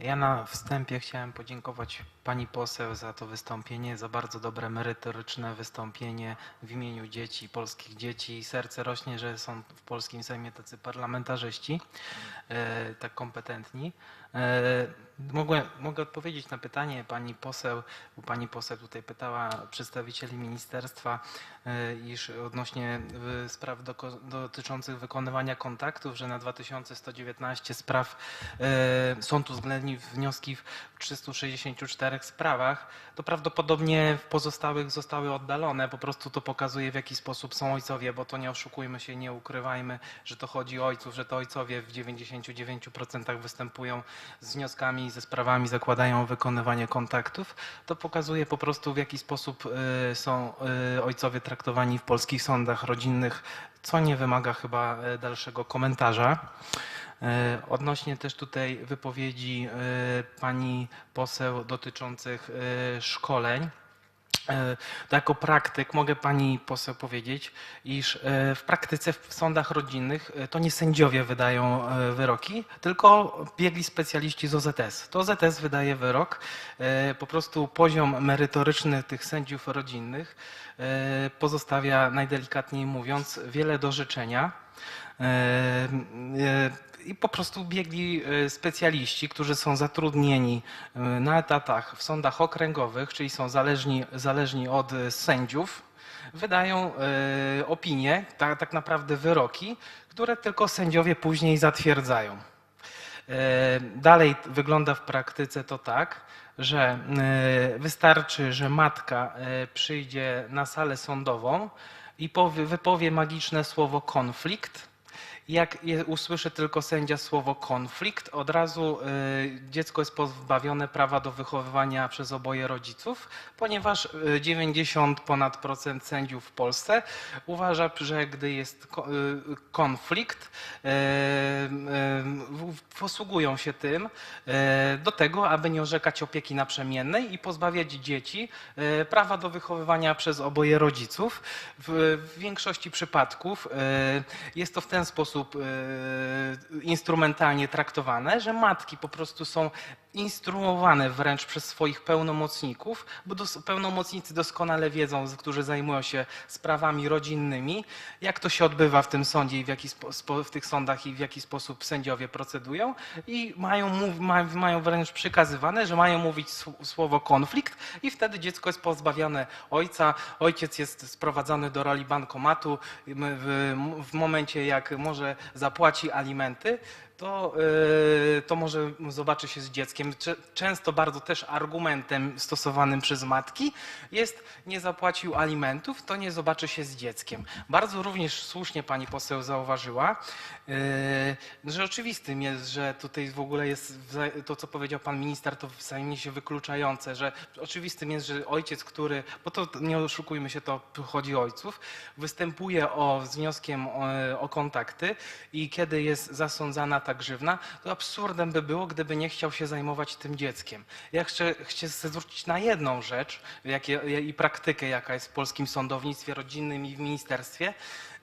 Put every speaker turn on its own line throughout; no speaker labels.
Ja na wstępie chciałem podziękować pani poseł za to wystąpienie, za bardzo dobre, merytoryczne wystąpienie w imieniu dzieci, polskich dzieci. Serce rośnie, że są w polskim Sejmie tacy parlamentarzyści, e, tak kompetentni. E, mogę, mogę odpowiedzieć na pytanie pani poseł, bo pani poseł tutaj pytała przedstawicieli ministerstwa, e, iż odnośnie spraw dotyczących wykonywania kontaktów, że na 2119 spraw e, sąd uwzględnił wnioski w 364 sprawach, to prawdopodobnie w pozostałych zostały oddalone. Po prostu to pokazuje, w jaki sposób są ojcowie, bo to nie oszukujmy się, nie ukrywajmy, że to chodzi o ojców, że to ojcowie w 99% występują z wnioskami, ze sprawami, zakładają wykonywanie kontaktów. To pokazuje po prostu, w jaki sposób e, są e, ojcowie traktowani w polskich sądach rodzinnych, co nie wymaga chyba e, dalszego komentarza. Odnośnie też tutaj wypowiedzi pani poseł dotyczących szkoleń. E, To jako praktyk mogę pani poseł powiedzieć, iż e, w praktyce w sądach rodzinnych e, to nie sędziowie wydają wyroki, tylko biegli specjaliści z OZS. To OZS wydaje wyrok. Po prostu poziom merytoryczny tych sędziów rodzinnych pozostawia najdelikatniej mówiąc wiele do życzenia. E, I po prostu biegli e, specjaliści, którzy są zatrudnieni e, na etatach w sądach okręgowych, czyli są zależni, zależni od sędziów, wydają opinie, tak, tak naprawdę wyroki, które tylko sędziowie później zatwierdzają. Dalej wygląda w praktyce to tak, że wystarczy, że matka przyjdzie na salę sądową i powie, wypowie magiczne słowo konflikt. Jak usłyszy tylko sędzia słowo konflikt, od razu y, dziecko jest pozbawione prawa do wychowywania przez oboje rodziców, ponieważ y, 90 ponad procent sędziów w Polsce uważa, że gdy jest y, konflikt, y, y, posługują się tym y, do tego, aby nie orzekać opieki naprzemiennej i pozbawiać dzieci y, prawa do wychowywania przez oboje rodziców. W, większości przypadków y, jest to w ten sposób y, instrumentalnie traktowane, że matki po prostu są instruowane wręcz przez swoich pełnomocników, bo dos, pełnomocnicy doskonale wiedzą, którzy zajmują się sprawami rodzinnymi, jak to się odbywa w tym sądzie i w, jaki w tych sądach i w jaki sposób sędziowie procedują. I mają, ma, mają wręcz przekazywane, że mają mówić sł- słowo konflikt i wtedy dziecko jest pozbawione ojca, ojciec jest sprowadzany do roli bankomatu w, w momencie jak może zapłaci alimenty, to, yy, to może zobaczy się z dzieckiem. Często bardzo też argumentem stosowanym przez matki jest nie zapłacił alimentów, to nie zobaczy się z dzieckiem. Bardzo również słusznie pani poseł zauważyła, yy, że oczywistym jest, że tutaj w ogóle jest to, co powiedział pan minister, to wzajemnie się wykluczające, że oczywistym jest, że ojciec, który, bo to nie oszukujmy się, to chodzi o ojców, występuje o, z wnioskiem o, o kontakty i kiedy jest zasądzana grzywna, to absurdem by było, gdyby nie chciał się zajmować tym dzieckiem. Ja chcę, chcę zwrócić na jedną rzecz jakie, i praktykę, jaka jest w polskim sądownictwie rodzinnym i w ministerstwie.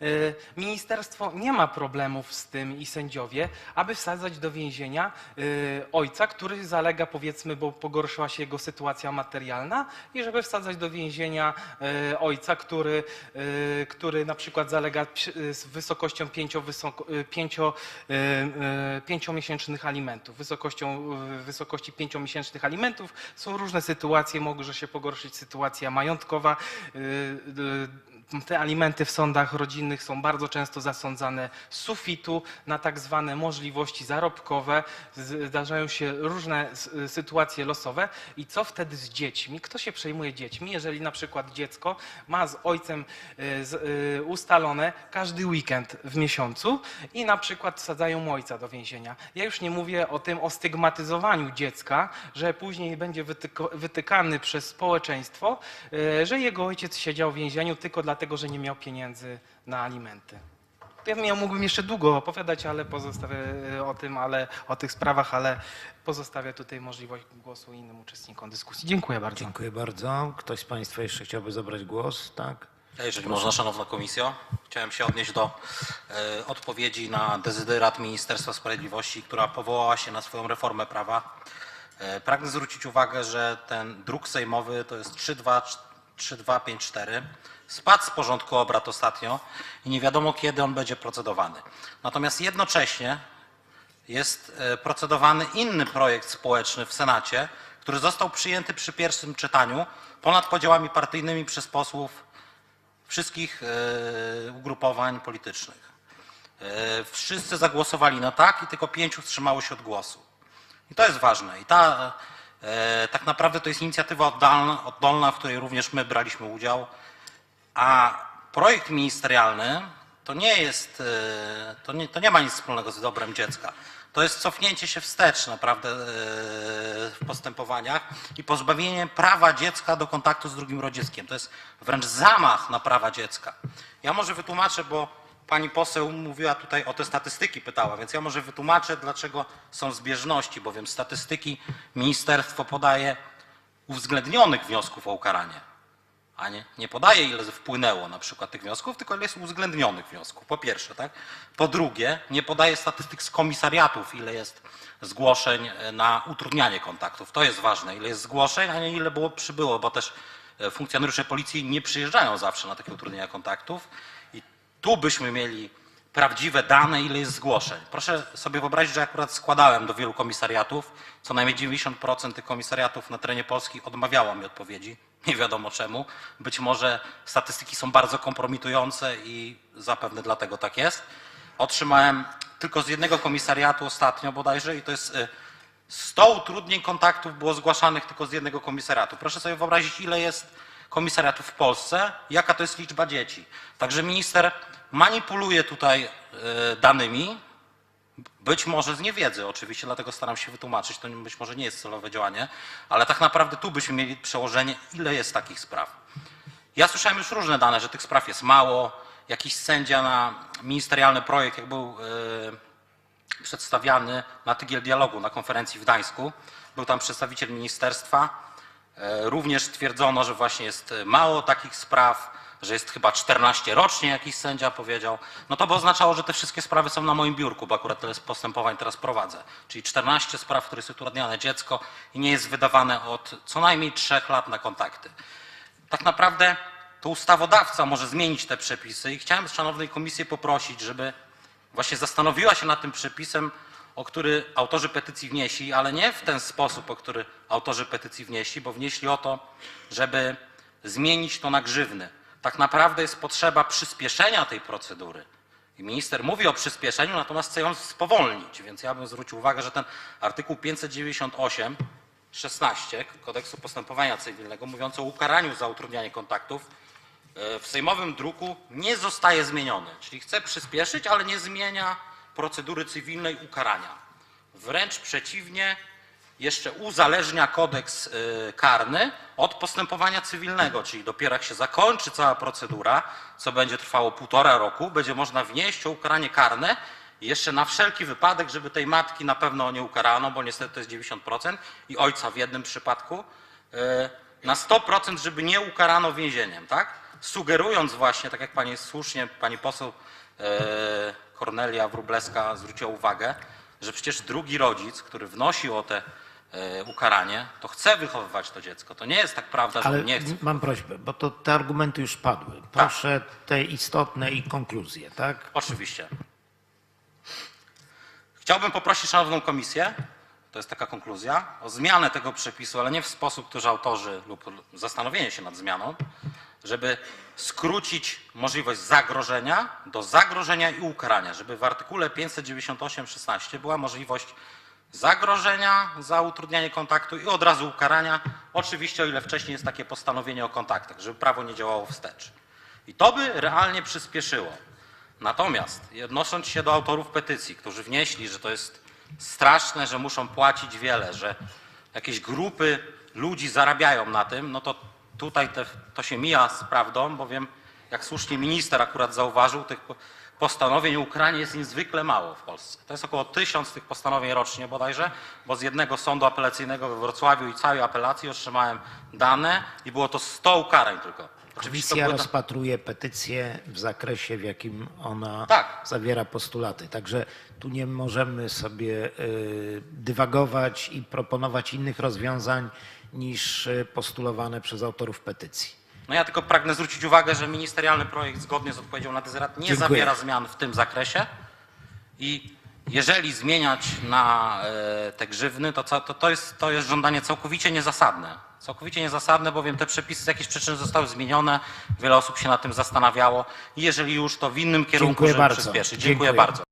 Y, Ministerstwo nie ma problemów z tym i sędziowie, aby wsadzać do więzienia y, ojca, który zalega, powiedzmy, bo pogorszyła się jego sytuacja materialna, i żeby wsadzać do więzienia y, ojca, który, który na przykład zalega z wysokością pięcio, wysoko, pięcio, pięciomiesięcznych alimentów. Wysokością, wysokości pięciomiesięcznych alimentów są różne sytuacje, może się pogorszyć sytuacja majątkowa. Te alimenty w sądach rodzinnych są bardzo często zasądzane z sufitu na tak zwane możliwości zarobkowe. Zdarzają się różne sytuacje losowe. I co wtedy z dziećmi? Kto się przejmuje dziećmi, jeżeli na przykład dziecko ma z ojcem z, y, ustalone każdy weekend w miesiącu i na przykład wsadzają mu ojca do więzienia. Ja już nie mówię o tym, o stygmatyzowaniu dziecka, że później będzie wytykany przez społeczeństwo, y, że jego ojciec siedział w więzieniu tylko dlatego, że nie miał pieniędzy na alimenty. Ja, ja mógłbym jeszcze długo opowiadać, ale pozostawię y, o tym, ale o tych sprawach, ale pozostawię tutaj możliwość głosu innym uczestnikom dyskusji. Dziękuję bardzo.
Dziękuję bardzo. Ktoś z Państwa jeszcze chciałby zabrać głos? Tak?
Ja, Jeżeli można, Szanowna Komisjo, chciałem się odnieść do e, odpowiedzi na dezyderat Ministerstwa Sprawiedliwości, która powołała się na swoją reformę prawa E, Pragnę zwrócić uwagę, że ten druk sejmowy to jest 32 3254. Spadł z porządku obrad ostatnio i nie wiadomo kiedy on będzie procedowany. Natomiast jednocześnie jest e, procedowany inny projekt społeczny w Senacie, który został przyjęty przy pierwszym czytaniu ponad podziałami partyjnymi przez posłów wszystkich e, ugrupowań politycznych. E, Wszyscy zagłosowali na tak i tylko pięciu wstrzymało się od głosu. I to jest ważne. I ta, tak naprawdę to jest inicjatywa oddolna, oddolna, w której również my braliśmy udział. A projekt ministerialny to nie jest, e, to nie, to nie ma nic wspólnego z dobrem dziecka. To jest cofnięcie się wstecz naprawdę e, w postępowaniach i pozbawienie prawa dziecka do kontaktu z drugim rodzickiem. To jest wręcz zamach na prawa dziecka. Ja może wytłumaczę, bo pani poseł mówiła tutaj o te statystyki, pytała, więc ja może wytłumaczę, dlaczego są zbieżności, bowiem statystyki ministerstwo podaje uwzględnionych wniosków o ukaranie a nie, nie podaje, ile wpłynęło na przykład tych wniosków, tylko ile jest uwzględnionych wniosków, po pierwsze. Tak? Po drugie, nie podaje statystyk z komisariatów, ile jest zgłoszeń e, na utrudnianie kontaktów. To jest ważne, ile jest zgłoszeń, a nie ile było przybyło, bo też e, funkcjonariusze policji nie przyjeżdżają zawsze na takie utrudnienia kontaktów. I tu byśmy mieli prawdziwe dane, ile jest zgłoszeń. Proszę sobie wyobrazić, że akurat składałem do wielu komisariatów, co najmniej 90% tych komisariatów na terenie Polski odmawiało mi odpowiedzi. Nie wiadomo czemu. Być może statystyki są bardzo kompromitujące i zapewne dlatego tak jest. Otrzymałem tylko z jednego komisariatu ostatnio bodajże i to jest y, 100 utrudnień kontaktów było zgłaszanych tylko z jednego komisariatu. Proszę sobie wyobrazić, ile jest komisariatów w Polsce, jaka to jest liczba dzieci. Także minister manipuluje tutaj e, danymi, być może z niewiedzy oczywiście, dlatego staram się wytłumaczyć, to być może nie jest celowe działanie, ale tak naprawdę tu byśmy mieli przełożenie, ile jest takich spraw. Ja słyszałem już różne dane, że tych spraw jest mało, jakiś sędzia na ministerialny projekt, jak był e, przedstawiany na Tygiel Dialogu na konferencji w Gdańsku. Był tam przedstawiciel ministerstwa. E, Również twierdzono, że właśnie jest e, mało takich spraw, że jest chyba 14 rocznie, jakiś sędzia powiedział. No to by oznaczało, że te wszystkie sprawy są na moim biurku, bo akurat tyle postępowań teraz prowadzę. Czyli 14 spraw, w których jest utrudniane dziecko i nie jest wydawane od co najmniej 3 lat na kontakty. Tak naprawdę to ustawodawca może zmienić te przepisy i chciałem szanownej komisji poprosić, żeby właśnie zastanowiła się nad tym przepisem, o który autorzy petycji wnieśli, ale nie w ten sposób, o który autorzy petycji wnieśli, bo wnieśli o to, żeby zmienić to na grzywny. Tak naprawdę jest potrzeba przyspieszenia tej procedury. I minister mówi o przyspieszeniu, natomiast chce ją spowolnić, więc ja bym zwrócił uwagę, że ten artykuł 598 16 Kodeksu Postępowania Cywilnego mówiący o ukaraniu za utrudnianie kontaktów e, w sejmowym druku nie zostaje zmieniony. Czyli chce przyspieszyć, ale nie zmienia procedury cywilnej ukarania. Wręcz przeciwnie, jeszcze uzależnia kodeks y, karny od postępowania cywilnego, czyli dopiero jak się zakończy cała procedura, co będzie trwało półtora roku, będzie można wnieść o ukaranie karne jeszcze na wszelki wypadek, żeby tej matki na pewno nie ukarano, bo niestety to jest 90% i ojca w jednym przypadku, y, na 100%, żeby nie ukarano więzieniem, tak? Sugerując właśnie, tak jak pani słusznie, pani poseł y, Kornelia Wróblewska zwróciła uwagę, że przecież drugi rodzic, który wnosi o te ukaranie, to chce wychowywać to dziecko. To nie jest tak prawda, że
Ale
nie chce.
mam prośbę, bo to te argumenty już padły. Proszę te istotne i konkluzje, tak?
Oczywiście. Chciałbym poprosić Szanowną Komisję, to jest taka konkluzja, o zmianę tego przepisu, ale nie w sposób, który autorzy lub zastanowienie się nad zmianą, żeby skrócić możliwość zagrożenia do zagrożenia i ukarania, żeby w artykule 598.16 była możliwość zagrożenia za utrudnianie kontaktu i od razu ukarania, oczywiście o ile wcześniej jest takie postanowienie o kontaktach, żeby prawo nie działało wstecz. I to by realnie przyspieszyło. Natomiast odnosząc się do autorów petycji, którzy wnieśli, że to jest straszne, że muszą płacić wiele, że jakieś grupy ludzi zarabiają na tym, no to tutaj te, to się mija z prawdą, bowiem jak słusznie minister akurat zauważył, tych postanowień o ukaraniu jest niezwykle mało w Polsce. To jest około tysiąc tych postanowień rocznie bodajże, bo z jednego sądu apelacyjnego we Wrocławiu i całej apelacji otrzymałem dane i było to 100 ukarań tylko. Oczywiście
Komisja
były
rozpatruje petycję w zakresie, w jakim ona
Tak.
zawiera postulaty. Także tu nie możemy sobie y, dywagować i proponować innych rozwiązań niż y, postulowane przez autorów petycji.
No ja tylko pragnę zwrócić uwagę, że ministerialny projekt zgodnie z odpowiedzią na dezyrat nie
Dziękuję.
zawiera zmian w tym zakresie i jeżeli zmieniać na e, te grzywny, to, to, to, jest, to jest żądanie całkowicie niezasadne. Całkowicie niezasadne, bowiem te przepisy z jakichś przyczyn zostały zmienione, wiele osób się nad tym zastanawiało jeżeli już, to w innym kierunku,
Dziękuję
żeby
bardzo.
przyspieszyć.
Dziękuję.
Dziękuję bardzo.